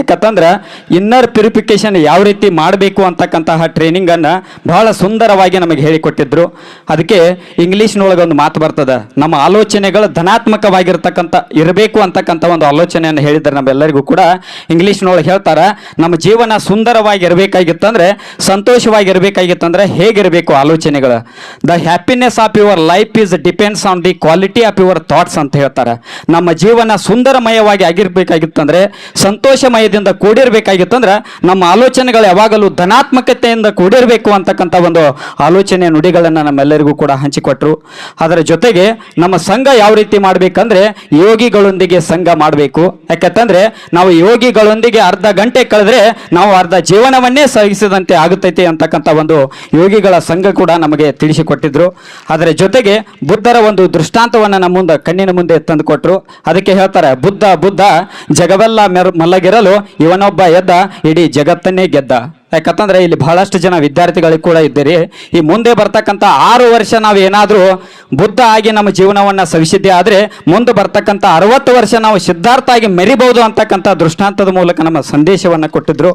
ಯಾಕಂತಂದ್ರೆ inner purification ಯಾವ ರೀತಿ ಮಾಡಬೇಕು ಅಂತಕ್ಕಂತಹ ಟ್ರೈನಿಂಗನ್ನು ಬಹಳ ಸುಂದರವಾಗಿ ನಮಗೆ ಹೇಳಿಕೊಟ್ಟಿದ್ರು. ಅದಕ್ಕೆ ಇಂಗ್ಲೀಷ್ನೊಳಗೆ ಒಂದು ಮಾತು ಬರ್ತದೆ. ನಮ್ಮ ಆಲೋಚನೆಗಳು ಧನಾತ್ಮಕವಾಗಿರ್ತಕ್ಕಂಥ, ಇರಬೇಕು ಅಂತಕ್ಕಂಥ ಒಂದು ಆಲೋಚನೆಯನ್ನು ಹೇಳಿದ್ದಾರೆ ನಮ್ಮೆಲ್ಲರಿಗೂ ಕೂಡ ಇಂಗ್ಲೀಷ್ನೊಳಗೆ ಹೇಳ್ತಾರೆ. ನಮ್ಮ ಜೀವನ ಸುಂದರವಾಗಿ ಇರಬೇಕಾಗಿತ್ತಂದ್ರೆ ಸಂತೋಷವಾಗಿ ಇರಬೇಕಾಗಿತ್ತಂದ್ರೆ ಹೇಗಿರಬೇಕು ಆಲೋಚನೆಗಳು? The happiness of your life is depends on the quality of your thoughts ಅಂತ ಹೇಳ್ತಾರೆ. ನಮ್ಮ ಜೀವನ ಸುಂದರಮಯವಾಗಿ ಆಗಿರ್ಬೇಕಾಗಿತ್ತಂದ್ರೆ ಸಂತೋಷಮಯದಿಂದ ಕೂಡಿರ್ಬೇಕಾಗಿತ್ತಂದ್ರೆ ನಮ್ಮ ಆಲೋಚನೆಗಳು ಯಾವಾಗಲೂ ಧನಾತ್ಮಕತೆಯಿಂದ ಕೂಡಿರಬೇಕು ಅಂತಕ್ಕಂಥ ಒಂದು ಆಲೋಚನೆ ನುಡಿಗಳನ್ನು ನಮ್ಮೆಲ್ಲರಿಗೂ ಕೂಡ ಹಂಚಿಕೊಟ್ರು. ಅದರ ಜೊತೆಗೆ ನಮ್ಮ ಸಂಘ ಯಾವ ರೀತಿ ಮಾಡಬೇಕಂದ್ರೆ ಯೋಗಿಗಳೊಂದಿಗೆ ಸಂಘ ಮಾಡಬೇಕು. ಯಾಕಂತಂದ್ರೆ ನಾವು ಯೋಗಿಗಳೊಂದಿಗೆ ಅರ್ಧ ಗಂಟೆ ಕಳೆದ್ರೆ ನಾವು ಅರ್ಧ ಜೀವನವನ್ನೇ ಸಹಿಸಿದಂತೆ ಆಗುತ್ತೈತೆ ಅಂತಕ್ಕಂಥ ಒಂದು ಯೋಗಿಗಳ ಸಂಘ ಕೂಡ ನಮಗೆ ತಿಳಿಸಿಕೊಟ್ಟಿದ್ರು. ಅದರ ಜೊತೆಗೆ ಬುದ್ಧರ ಒಂದು ದೃಷ್ಟಾಂತವನ್ನು ನಮ್ಮ ಮುಂದೆ ಕಣ್ಣಿನ ಮುಂದೆ ತಂದುಕೊಟ್ರು. ಅದಕ್ಕೆ ಹೇಳ್ತಾರೆ, ಬುದ್ಧ ಬುದ್ಧ, ಜಗವೆಲ್ಲ ಮಲ್ಲಗಿರಲು ಇವನೊಬ್ಬ ಎದ್ದ ಇಡೀ ಜಗತ್ತನ್ನೇ ಗೆದ್ದ. ಯಾಕಂತಂದ್ರೆ ಇಲ್ಲಿ ಬಹಳಷ್ಟು ಜನ ವಿದ್ಯಾರ್ಥಿಗಳಿಗೆ ಕೂಡ ಇದ್ದೀರಿ. ಈ ಮುಂದೆ ಬರ್ತಕ್ಕಂಥ ಆರು ವರ್ಷ ನಾವು ಏನಾದರೂ ಬುದ್ಧ ಆಗಿ ನಮ್ಮ ಜೀವನವನ್ನು ಸವಿಸಿದ್ದೆ ಆದರೆ ಮುಂದೆ ಬರ್ತಕ್ಕಂಥ ಅರವತ್ತು ವರ್ಷ ನಾವು ಸಿದ್ಧಾರ್ಥ ಆಗಿ ಮೆರಿಬಹುದು ಅಂತಕ್ಕಂಥ ದೃಷ್ಟಾಂತದ ಮೂಲಕ ನಮ್ಮ ಸಂದೇಶವನ್ನು ಕೊಟ್ಟಿದ್ರು.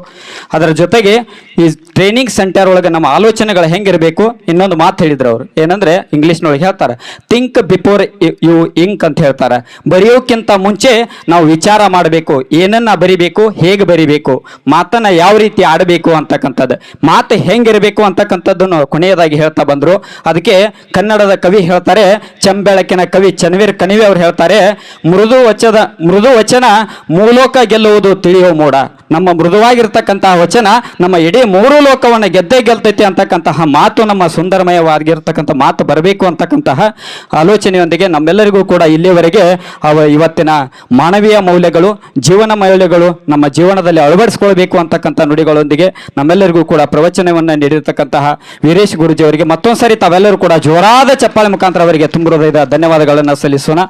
ಅದರ ಜೊತೆಗೆ ಈ ಟ್ರೈನಿಂಗ್ ಸೆಂಟರ್ ಒಳಗೆ ನಮ್ಮ ಆಲೋಚನೆಗಳು ಹೆಂಗಿರಬೇಕು? ಇನ್ನೊಂದು ಮಾತು ಹೇಳಿದ್ರು ಅವರು. ಏನಂದ್ರೆ ಇಂಗ್ಲೀಷ್ನೊಳಗೆ ಹೇಳ್ತಾರೆ ಥಿಂಕ್ ಬಿಫೋರ್ ಯು ಇಂಕ್ ಅಂತ ಹೇಳ್ತಾರೆ. ಬರೆಯೋಕ್ಕಿಂತ ಮುಂಚೆ ನಾವು ವಿಚಾರ ಮಾಡಬೇಕು, ಏನನ್ನ ಬರಿಬೇಕು, ಹೇಗೆ ಬರಿಬೇಕು, ಮಾತನ್ನ ಯಾವ ರೀತಿ ಆಡಬೇಕು ಅಂತಕ್ಕಂಥದ್ದು. ಮಾತು ಹೆಂಗಿರಬೇಕು ಅಂತಕ್ಕಂಥದ್ದನ್ನು ಕೊನೆಯದಾಗಿ ಹೇಳ್ತಾ ಬಂದರು. ಅದಕ್ಕೆ ಕನ್ನಡದ ಕವಿ ಹೇಳ್ತಾರೆ, ಚಂಬೆಳಕಿನ ಕವಿ ಚನ್ವೀರ್ ಕಣಿವೆ ಅವ್ರು ಹೇಳ್ತಾರೆ, ಮೃದು ವಚದ, ಮೃದು ವಚನ ಮೂಲೋಕ ಗೆಲ್ಲುವುದು ತಿಳಿಯೋ ಮೋಡ. ನಮ್ಮ ಮೃದುವಾಗಿರ್ತಕ್ಕಂತಹ ವಚನ ನಮ್ಮ ಇಡೀ ಮೂರು ಲೋಕವನ್ನು ಗೆದ್ದೇ ಗೆಲ್ತೈತಿ ಅಂತಕ್ಕಂತಹ ಮಾತು ನಮ್ಮ ಸುಂದರಮಯವಾಗಿರ್ತಕ್ಕಂಥ ಮಾತು ಬರಬೇಕು ಅಂತಕ್ಕಂತಹ ಆಲೋಚನೆಯೊಂದಿಗೆ ನಮ್ಮೆಲ್ಲರಿಗೂ ಕೂಡ ಇಲ್ಲಿಯವರೆಗೆ ಅವ ಇವತ್ತಿನ ಮಾನವೀಯ ಮೌಲ್ಯಗಳು, ಜೀವನ ಮೌಲ್ಯಗಳು ನಮ್ಮ ಜೀವನದಲ್ಲಿ ಅಳವಡಿಸ್ಕೊಳ್ಬೇಕು ಅಂತಕ್ಕಂಥ ನುಡಿಗಳೊಂದಿಗೆ ನಮ್ಮೆಲ್ಲರಿಗೂ ಕೂಡ ಪ್ರವಚನವನ್ನು ನೀಡಿರ್ತಕ್ಕಂತಹ ವೀರೇಶ್ ಗುರುಜಿ ಅವರಿಗೆ ಮತ್ತೊಂದು ಸರಿ ತಾವೆಲ್ಲರೂ ಕೂಡ ಜೋರಾದ ಚಪ್ಪಾಳೆ ಮುಖಾಂತರ ಅವರಿಗೆ ತುಂಬ ಹೃದಯದ ಧನ್ಯವಾದಗಳನ್ನು ಸಲ್ಲಿಸೋಣ.